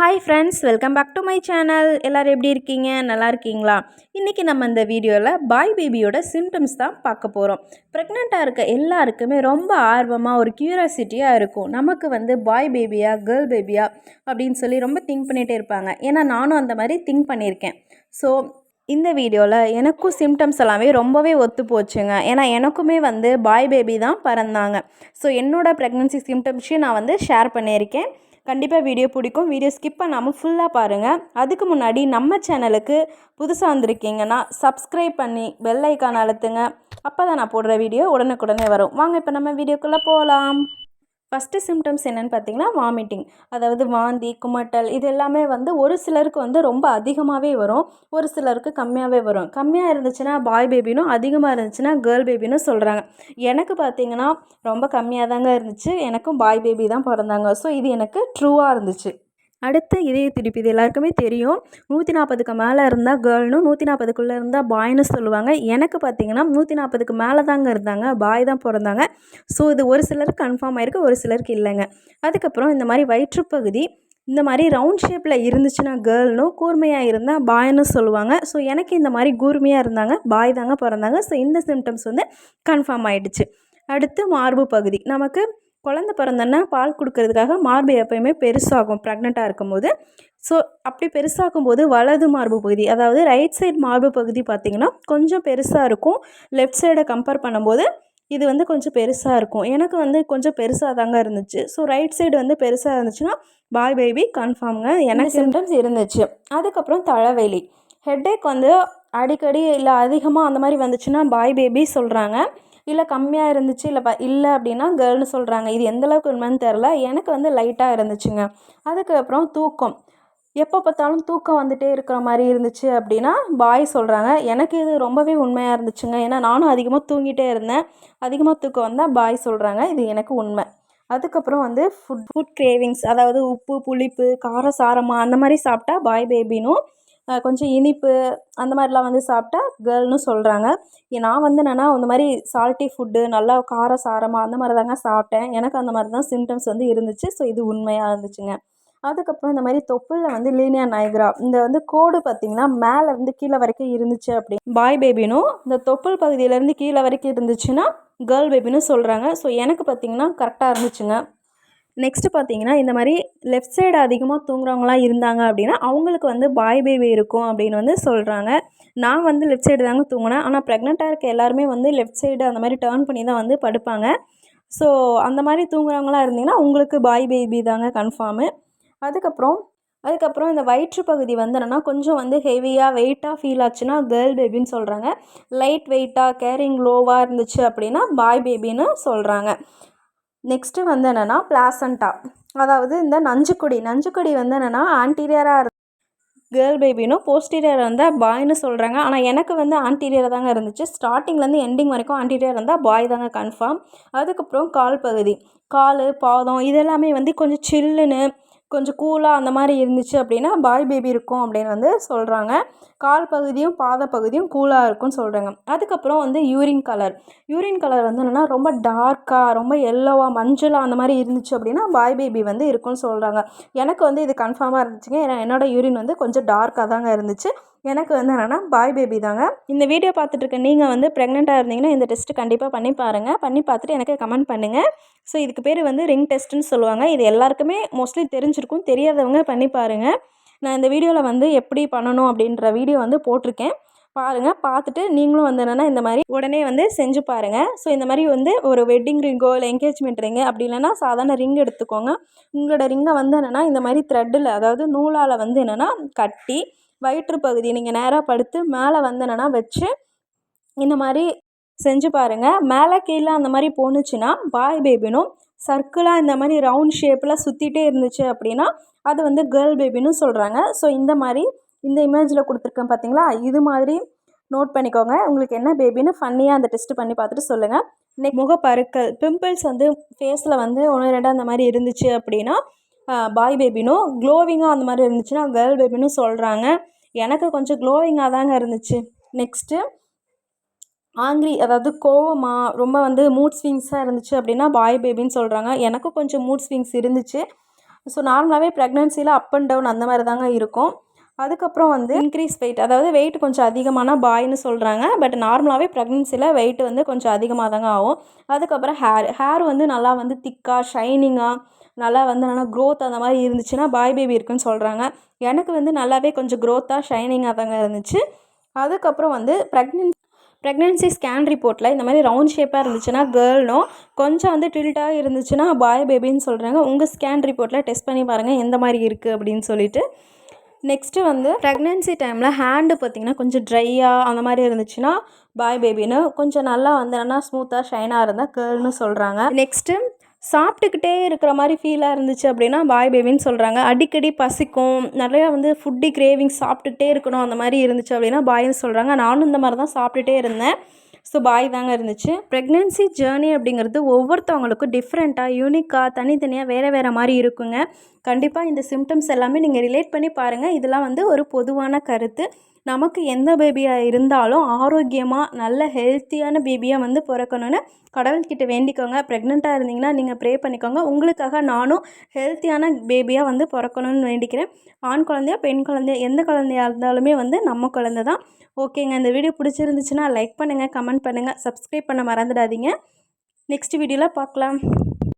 Hi friends welcome back to my channel எல்லோரும் எப்படி இருக்கீங்க? நல்லா இருக்கீங்களா? இன்றைக்கி நம்ம இந்த வீடியோவில் பாய் பேபியோட சிம்டம்ஸ் தான் பார்க்க போகிறோம் ப்ரெக்னெண்ட்டாக இருக்க எல்லாருக்குமே ரொம்ப ஆர்வமாக ஒரு க்யூரியாசிட்டியாக இருக்கும். நமக்கு வந்து பாய் பேபியா கேர்ள் பேபியா அப்படின்னு சொல்லி ரொம்ப திங்க் பண்ணிகிட்டே இருப்பாங்க. ஏன்னா நானும் அந்த மாதிரி திங்க் பண்ணியிருக்கேன். ஸோ இந்த வீடியோவில் எனக்கும் சிம்டம்ஸ் எல்லாமே ரொம்பவே ஒத்து போச்சுங்க. ஏன்னா எனக்குமே வந்து பாய் பேபி தான் பிறந்தாங்க. ஸோ என்னோடய ப்ரெக்னன்சி சிம்டம்ஸையும் நான் வந்து ஷேர் பண்ணியிருக்கேன். கண்டிப்பாக வீடியோ பிடிக்கும். வீடியோ ஸ்கிப் பண்ணாமல் ஃபுல்லாக பாருங்கள் அதுக்கு முன்னாடி நம்ம சேனலுக்கு புதுசாக வந்திருக்கீங்கன்னா சப்ஸ்கிரைப் பண்ணி பெல் ஐக்கான் அழுத்துங்க. அப்போ தான் நான் போடுற வீடியோ உடனுக்குடனே வரும். வாங்க இப்போ நம்ம வீடியோக்குள்ளே போகலாம் ஃபஸ்ட்டு சிம்டம்ஸ் என்னென்னு பார்த்தீங்கன்னா வாமிட்டிங் அதாவது வாந்தி குமட்டல் இது எல்லாமே வந்து ஒரு சிலருக்கு வந்து ரொம்ப அதிகமாகவே வரும். ஒரு சிலருக்கு கம்மியாகவே வரும். கம்மியாக இருந்துச்சுன்னா பாய் பேபினும் அதிகமாக இருந்துச்சுன்னா கேர்ள் பேபின்னு சொல்கிறாங்க எனக்கு பார்த்தீங்கன்னா ரொம்ப கம்மியாக தாங்க இருந்துச்சு. எனக்கும் பாய் பேபி தான் பிறந்தாங்க. ஸோ இது எனக்கு ட்ரூவாக இருந்துச்சு. அடுத்து இதய துடிப்பு இது எல்லாருக்குமே தெரியும். நூற்றி நாற்பதுக்கு மேலே இருந்தால் கேர்ள்னும் நூற்றி நாற்பதுக்குள்ளே இருந்தால் பாய்னு சொல்லுவாங்க. எனக்கு பார்த்தீங்கன்னா நூற்றி நாற்பதுக்கு மேலே தாங்க இருந்தாங்க. பாய் தான் பிறந்தாங்க. ஸோ இது ஒரு சிலருக்கு கன்ஃபார்ம் ஆகிருக்கு ஒரு சிலருக்கு இல்லைங்க. அதுக்கப்புறம் இந்த மாதிரி வயிற்றுப்பகுதி இந்த மாதிரி ரவுண்ட் ஷேப்பில் இருந்துச்சுன்னா கேர்ள்னும் கூர்மையாக இருந்தால் பாய்னு சொல்லுவாங்க. ஸோ எனக்கு இந்த மாதிரி கூர்மையாக இருந்தாங்க. பாய் தாங்க பிறந்தாங்க. ஸோ இந்த சிம்டம்ஸ் வந்து கன்ஃபார்ம் ஆகிடுச்சு அடுத்து மார்பு பகுதி நமக்கு குழந்த பிறந்தோன்னா பால் கொடுக்கறதுக்காக மார்பு எப்போயுமே பெருசாகும் ப்ரெக்னெண்ட்டாக இருக்கும்போது. ஸோ அப்படி பெருசாகும் போது வலது மார்பு பகுதி அதாவது ரைட் சைடு மார்பு பகுதி பார்த்திங்கன்னா கொஞ்சம் பெருசாக இருக்கும். லெஃப்ட் சைடை கம்பேர் பண்ணும்போது இது வந்து கொஞ்சம் பெருசாக இருக்கும். எனக்கு வந்து கொஞ்சம் பெருசாக தாங்க இருந்துச்சு. ஸோ ரைட் சைடு வந்து பெருசாக இருந்துச்சுன்னா பாய் பேபி கன்ஃபார்ம்ங்க எனக்கு சிம்டம்ஸ் இருந்துச்சு. அதுக்கப்புறம் தலைவலி. ஹெட்டேக் வந்து அடிக்கடி இல்லை அதிகமாக அந்த மாதிரி வந்துச்சுன்னா பாய் பேபி சொல்கிறாங்க இல்லை கம்மியாக இருந்துச்சு இல்லை ப இல்லை அப்படின்னா கேர்ள்னு சொல்கிறாங்க இது எந்தளவுக்கு உண்மைன்னு தெரில எனக்கு வந்து லைட்டாக இருந்துச்சுங்க. அதுக்கப்புறம் தூக்கம். எப்போ பார்த்தாலும் தூக்கம் வந்துகிட்டே இருக்கிற மாதிரி இருந்துச்சு அப்படின்னா பாய் சொல்கிறாங்க எனக்கு இது ரொம்பவே உண்மையாக இருந்துச்சுங்க. ஏன்னா நானும் அதிகமாக தூங்கிட்டே இருந்தேன். அதிகமாக தூக்கம் வந்தால் பாய் சொல்கிறாங்க இது எனக்கு உண்மை. அதுக்கப்புறம் வந்து ஃபுட் ஃபுட் கிரேவிங்ஸ் அதாவது உப்பு புளிப்பு காரம் சாரமாக அந்த மாதிரி சாப்பிட்டா பாய் பேபினும் கொஞ்சம் இனிப்பு அந்த மாதிரிலாம் வந்து சாப்பிட்டா கேர்ள்னு சொல்கிறாங்க நான் வந்து என்னென்னா இந்த மாதிரி சால்ட்டி ஃபுட்டு நல்லா காரம் சாரமாக அந்த மாதிரி தாங்க சாப்பிட்டேன். எனக்கு அந்த மாதிரி தான் சிம்டம்ஸ் வந்து இருந்துச்சு. ஸோ இது உண்மையாக இருந்துச்சுங்க. அதுக்கப்புறம் இந்த மாதிரி தொப்புளில் வந்து லீனியா நைக்ரா இந்த வந்து கோடு பார்த்திங்கன்னா மேலே இருந்து கீழே வரைக்கும் இருந்துச்சு அப்படி. பாய் பேபினும் இந்த தொப்புள் பகுதியிலேருந்து கீழே வரைக்கும் இருந்துச்சுன்னா கேர்ள் பேபின்னு சொல்கிறாங்க ஸோ எனக்கு பார்த்திங்கன்னா கரெக்டாக இருந்துச்சுங்க. நெக்ஸ்ட்டு பார்த்தீங்கன்னா இந்த மாதிரி லெஃப்ட் சைடு அதிகமாக தூங்குறவங்களாம் இருந்தாங்க அப்படின்னா அவங்களுக்கு வந்து பாய் பேபி இருக்கும் அப்படின்னு வந்து சொல்கிறாங்க நான் வந்து லெஃப்ட் சைடு தாங்க தூங்கினேன். ஆனால் ப்ரெக்னெண்ட்டாக இருக்க எல்லாருமே வந்து லெஃப்ட் சைடு அந்த மாதிரி டேர்ன் பண்ணி தான் வந்து படுப்பாங்க. ஸோ அந்த மாதிரி தூங்குறவங்களாம் இருந்தீங்கன்னா உங்களுக்கு பாய் பேபி தாங்க கன்ஃபார்மு அதுக்கப்புறம் அதுக்கப்புறம் இந்த வயிற்று பகுதி வந்து என்னென்னா கொஞ்சம் வந்து ஹெவியாக வெயிட்டாக ஃபீல் ஆச்சுன்னா கேர்ள் பேபின்னு சொல்கிறாங்க லைட் வெயிட்டாக கேரிங் லோவாக இருந்துச்சு அப்படின்னா பாய் பேபின்னு சொல்கிறாங்க நெக்ஸ்ட்டு வந்து என்னென்னா பிளாசண்டா அதாவது இந்த நஞ்சுக்கொடி. நஞ்சுக்கொடி வந்து என்னென்னா ஆன்டீரியராக கேர்ள் பேபினும் போஸ்டீரியர் இருந்தால் பாய்னு சொல்கிறாங்க ஆனால் எனக்கு வந்து ஆன்டீரியர் தாங்க இருந்துச்சு. ஸ்டார்டிங்லேருந்து எண்டிங் வரைக்கும் ஆன்டீரியர் இருந்தால் பாய் தாங்க கன்ஃபார்ம் அதுக்கப்புறம் கால் பகுதி. கால் பாதம் இதெல்லாமே வந்து கொஞ்சம் சில்லுன்னு கொஞ்சம் கூலாக அந்த மாதிரி இருந்துச்சு அப்படின்னா பாய் பேபி இருக்கும் அப்படின்னு வந்து சொல்கிறாங்க கால் பகுதியும் பாத பகுதியும் கூலாக இருக்கும்னு சொல்கிறாங்க அதுக்கப்புறம் வந்து யூரின் கலர் யூரின் கலர் வந்து என்னென்னா ரொம்ப டார்க்காக ரொம்ப எல்லோவாக மஞ்சளாக அந்த மாதிரி இருந்துச்சு அப்படின்னா பாய் பேபி வந்து இருக்கும்னு சொல்கிறாங்க எனக்கு வந்து இது கன்ஃபார்மாக இருந்துச்சுங்க. ஏன்னா என்னோடய யூரின் வந்து கொஞ்சம் டார்க்காக தாங்க இருந்துச்சு. எனக்கு வந்து என்னென்னா பாய் பேபி தாங்க. இந்த வீடியோ பார்த்துட்டு இருக்க நீங்கள் வந்து ப்ரெக்னெண்ட்டாக இருந்தீங்கன்னா இந்த டெஸ்ட்டு கண்டிப்பாக பண்ணி பாருங்கள் பண்ணி பார்த்துட்டு எனக்கு கமெண்ட் பண்ணுங்கள் ஸோ இதுக்கு பேர் வந்து ரிங் டெஸ்ட்டுன்னு சொல்லுவாங்க. இது எல்லாருக்குமே மோஸ்ட்லி தெரிஞ்சிருக்கும். தெரியாதவங்க பண்ணி பாருங்கள் நான் இந்த வீடியோவில் வந்து எப்படி பண்ணணும் அப்படின்ற வீடியோ வந்து போட்டிருக்கேன். பாருங்கள் பார்த்துட்டு நீங்களும் வந்து என்னென்னா இந்த மாதிரி உடனே வந்து செஞ்சு பாருங்கள் ஸோ இந்த மாதிரி வந்து ஒரு வெட்டிங் ரிங்கோ இல்லை என்கேஜ்மெண்ட் ரிங்கு அப்படி இல்லைன்னா சாதாரண ரிங் எடுத்துக்கோங்க. உங்களோட ரிங்கை வந்து என்னென்னா இந்த மாதிரி த்ரெட்டில் அதாவது நூலால் வந்து என்னென்னா கட்டி வயிற்று பகுதி நீங்கள் நேராக படுத்து மேலே வந்து வச்சு இந்த மாதிரி செஞ்சு பாருங்கள் மேலே கீழே அந்த மாதிரி போணுச்சுன்னா பாய் பேபினும் சர்க்கிளாக இந்த மாதிரி ரவுண்ட் ஷேப்பில் சுற்றிட்டே இருந்துச்சு அப்படின்னா அது வந்து கேர்ள் பேபின்னு சொல்கிறாங்க ஸோ இந்த மாதிரி இந்த இமேஜில் கொடுத்துருக்கேன் பார்த்தீங்களா இது மாதிரி நோட் பண்ணிக்கோங்க. உங்களுக்கு என்ன பேபின்னு ஃபன்னியாக அந்த டெஸ்ட்டு பண்ணி பார்த்துட்டு சொல்லுங்கள் நெக் முகப்பருக்கள் பிம்பிள்ஸ் வந்து ஃபேஸில் வந்து ஒன்று ரெண்டு அந்த மாதிரி இருந்துச்சு அப்படின்னா பாய் பேபினும் க்ளோவிங்காக அந்த மாதிரி இருந்துச்சுன்னா கேர்ள் பேபினும் சொல்கிறாங்க. எனக்கு கொஞ்சம் க்ளோவிங்காக தாங்க இருந்துச்சு. நெக்ஸ்ட்டு ஆங்கிரி அதாவது கோவமாக ரொம்ப வந்து மூட் ஸ்விங்ஸாக இருந்துச்சு அப்படின்னா பாய் பேபின்னு சொல்கிறாங்க. எனக்கும் கொஞ்சம் மூட் ஸ்விங்ஸ் இருந்துச்சு. ஸோ நார்மலாகவே ப்ரெக்னென்சியில் அப் அண்ட் டவுன் அந்த மாதிரி தாங்க இருக்கும். அதுக்கப்புறம் வந்து இன்க்ரீஸ் வெயிட் அதாவது வெயிட் கொஞ்சம் அதிகமான பாய்னு சொல்கிறாங்க. பட் நார்மலாகவே ப்ரெக்னென்சியில் வெயிட் வந்து கொஞ்சம் அதிகமாக தாங்க ஆகும். அதுக்கப்புறம் ஹேர் ஹேர் வந்து நல்லா வந்து திக்காக ஷைனிங்காக நல்லா வந்து நல்லா க்ரோத் அந்த மாதிரி இருந்துச்சுன்னா பாய் பேபி இருக்குன்னு சொல்கிறாங்க எனக்கு வந்து நல்லாவே கொஞ்சம் க்ரோத்தாக ஷைனிங்காக தாங்க இருந்துச்சு. அதுக்கப்புறம் வந்து ப்ரெக்னென்ட் ப்ரெக்னென்சி ஸ்கேன் ரிப்போர்ட்டில் இந்த மாதிரி ரவுண்ட் ஷேப்பாக இருந்துச்சுன்னா கேர்ளும் கொஞ்சம் வந்து டில்ட்டாக இருந்துச்சுன்னா பாய் பேபின்னு சொல்கிறாங்க உங்கள் ஸ்கேன் ரிப்போர்ட்டில் டெஸ்ட் பண்ணி பாருங்கள் எந்த மாதிரி இருக்குது அப்படின்னு சொல்லிட்டு. நெக்ஸ்ட்டு வந்து ப்ரெக்னென்சி டைமில் ஹேண்டு பார்த்திங்கன்னா கொஞ்சம் ட்ரையாக அந்த மாதிரி இருந்துச்சுன்னா பாய் பேபின்னு கொஞ்சம் நல்லா வந்து ஸ்மூத்தாக ஷைனாக இருந்தால் கேர்ள்னு சொல்கிறாங்க நெக்ஸ்ட்டு சாப்பிட்டுக்கிட்டே இருக்கிற மாதிரி ஃபீலாக இருந்துச்சு அப்படின்னா பாய் பேபின்னு சொல்கிறாங்க அடிக்கடி பசிக்கும். நிறையா வந்து ஃபுட்டி கிரேவிங் சாப்பிட்டுக்கிட்டே இருக்கணும் அந்த மாதிரி இருந்துச்சு அப்படின்னா பாய்னு சொல்கிறாங்க நானும் இந்த மாதிரி தான் சாப்பிட்டுட்டே இருந்தேன். ஸோ பாய் தாங்க இருந்துச்சு. ப்ரெக்னென்சி ஜேர்னி அப்படிங்கிறது ஒவ்வொருத்தவங்களுக்கும் டிஃப்ரெண்ட்டாக யூனிக்காக தனித்தனியாக வேறு வேறு மாதிரி இருக்குங்க. கண்டிப்பாக இந்த சிம்டம்ஸ் எல்லாமே நீங்கள் ரிலேட் பண்ணி பாருங்கள் இதெல்லாம் வந்து ஒரு பொதுவான கருத்து. நமக்கு எந்த பேபியாக இருந்தாலும் ஆரோக்கியமாக நல்ல ஹெல்த்தியான பேபியாக வந்து பிறக்கணுன்னு கடவுள்கிட்ட வேண்டிக்கோங்க. ப்ரெக்னெண்ட்டாக இருந்தீங்கன்னா நீங்கள் ப்ரே பண்ணிக்கோங்க. உங்களுக்காக நானும் ஹெல்த்தியான பேபியாக வந்து பிறக்கணும்னு வேண்டிக்கிறேன். ஆண் குழந்தையா பெண் குழந்தையா எந்த குழந்தையா இருந்தாலுமே வந்து நம்ம குழந்தை தான். ஓகேங்க இந்த வீடியோ பிடிச்சிருந்துச்சுன்னா லைக் பண்ணுங்கள் கமெண்ட் பண்ணுங்கள் சப்ஸ்கிரைப் பண்ண மறந்துடாதீங்க. நெக்ஸ்ட் வீடியோவில் பார்க்கலாம்.